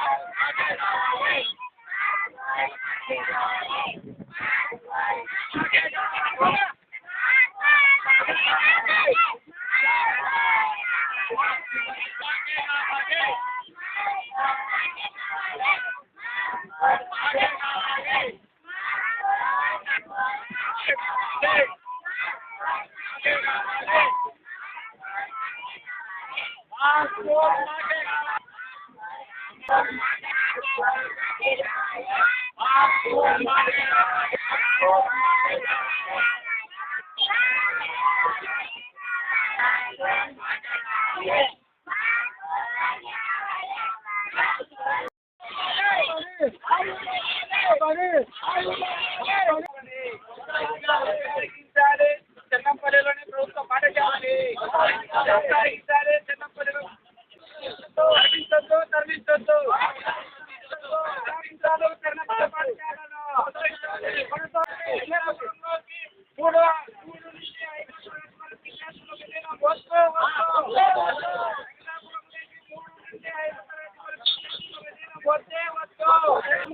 Oh, my God. 아이고, 아이고, 아이고, 아이고,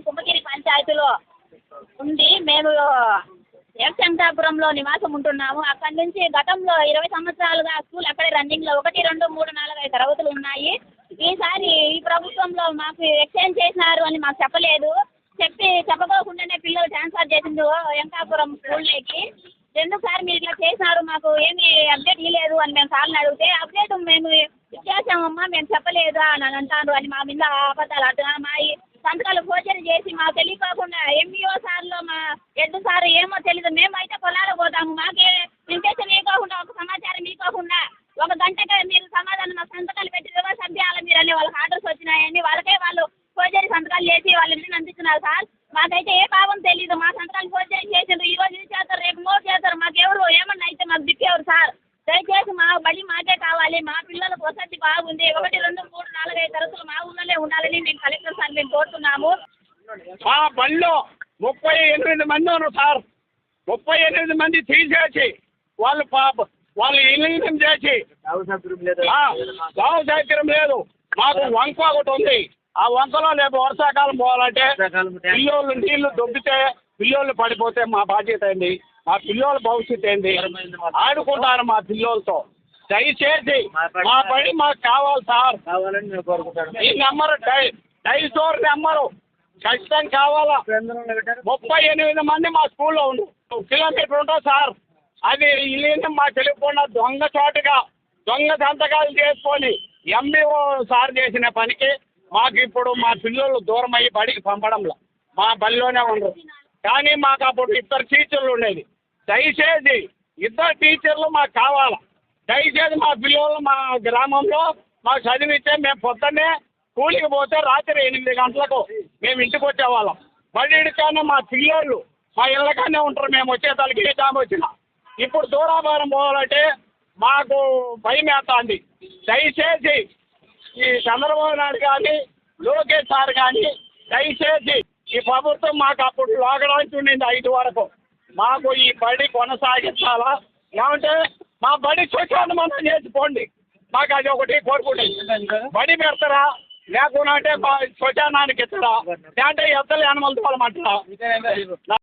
Kumbhagiri పంచాయతీలో ఉంది మేము శంకాపురంలో నివాసం ఉంటున్నాము. అక్కడి నుంచి గతంలో ఇరవై సంవత్సరాలుగా స్కూల్ అక్కడే రన్నింగ్లో ఒకటి రెండు మూడు నాలుగు ఐదు తరగతులు ఉన్నాయి. ఈసారి ఈ ప్రభుత్వంలో మాకు ఎక్స్చేంజ్ చేసినారు అని మాకు చెప్పలేదు. చెప్పి చెప్పకోకుండానే పిల్లలు ట్రాన్స్ఫర్ చేసిండు వెంకాపురం స్కూల్లోకి. ఎందుకు సార్ మీరు ఇట్లా చేసినారు? మాకు ఏమి అప్డేట్ ఇవ్వలేదు అని మేము సార్ని అడిగితే అప్డేట్ మేము ఇచ్చేసామమ్మా మేము చెప్పలేదు? అని అంటారు. అని మా మీద అబద్ధాలు అడ్డు మా ఈ సంతకాలు ఫోర్జరీ చేసి మాకు తెలియకోకుండా ఎంఈఓ సార్లు మా హెడ్ సార్ ఏమో తెలీదు. మేమైతే పొలాలకు పోతాము. మాకే ఇంకేషన్ ఇవ్వకుండా ఒక సమాచారం ఇవ్వకుండా ఒక గంటకే మీరు సమాధానం మాకు సంతకాలు పెట్టి రివర్స్ అభ్యాలు మీరు అని వాళ్ళకి ఆర్డర్స్ వచ్చినాయని వాళ్ళకే వాళ్ళు ఫోర్జరీ సంతకాలు చేసి వాళ్ళ ఇంటిని అందిస్తున్నారు సార్. మాకైతే ఏ భావం తెలీదు. మా సంతకాలు ఫోర్జరీ చేసిండ్రు. ఈ రోజు ఇది చేస్తారు రేపు మో చేస్తారు. మాకు ఎవరు ఏమన్నా అయితే మాకు దిక్కేవారు సార్. దయచేసి మా బడి మాకే కావాలి. మా పిల్లలకు వసతి బాగుంది. ఒకటి రెండు మూడు నాలుగు ఐదు తరగతులు మా ఊళ్ళోనే ఉండాలని మేము కలెక్టర్ సార్ మేము కోరుతున్నాము. మా బడిలో ముప్పై ఎనిమిది మంది ఉన్నారు సార్. ముప్పై ఎనిమిది మంది తీసేసి వాళ్ళు పాప వాళ్ళు విలీనం చేసి ఆ, సౌకర్యం లేదు. మాకు వంక ఒకటి ఉంది. ఆ వంకలో రేపు వర్షాకాలం పోవాలంటే పిల్లోళ్ళు నీళ్ళు దొబ్బితే పిల్లోళ్ళు పడిపోతే మా బాధ్యత ఏంది? మా పిల్లోళ్ళ భవిష్యత్తు ఏంది? ఆడుకుంటారు మా పిల్లోలతో దయచేసి మా పని మాకు కావాలి సార్. ఈ నెంబరు డై స్టోర్ నెంబరు ఖచ్చితంగా కావాలా? ముప్పై ఎనిమిది మంది మా స్కూల్లో ఉండు కిలోమీటర్ ఉంటుంది సార్ అది ఇల్లు మా తెలియకుండా దొంగ చోటుగా దొంగ సంతకాలు చేసుకొని ఎంబీఓ సార్ చేసిన పనికి మాకు ఇప్పుడు మా పిల్లలు దూరం అయ్యి బడికి పంపడంలో. మా బడిలోనే ఉండరు. కానీ మాకు అప్పుడు ఇద్దరు టీచర్లు ఉండేది. దయచేసి ఇద్దరు టీచర్లు మాకు కావాలా? దయచేసి మా పిల్లలు మా గ్రామంలో మాకు చదివిస్తే మేము పొద్దున్నే కూలికి పోతే రాత్రి ఎనిమిది గంటలకు మేము ఇంటికి వచ్చేవాళ్ళం. బడిడికానే మా పిల్లోళ్ళు మా ఇళ్ళకానే ఉంటారు. మేము వచ్చేసరికి ఏ టైం వచ్చినా. ఇప్పుడు దూరాభారం పోవాలంటే మాకు భయం వేస్తుంది దయచేసి ఈ చంద్రబాబు నాయుడు కానీ లోకేష్ సార్ కానీ దయచేసి ఈ ప్రభుత్వం మాకు అప్పుడు లోకడానికి ఉండింది ఐదు వరకు. మాకు ఈ బడి కొనసాగించాలా? లేకుంటే మా బడి స్వచ్ఛాన్ని చేసిపోండి మాకు అది ఒకటి కోరుకుంటుంది బడి పెడతారా? లేకుండా అంటే స్వచ్ఛానానికి ఇస్తారా? లేదంటే ఎత్తలు యానిమల్ తోలమంటారా?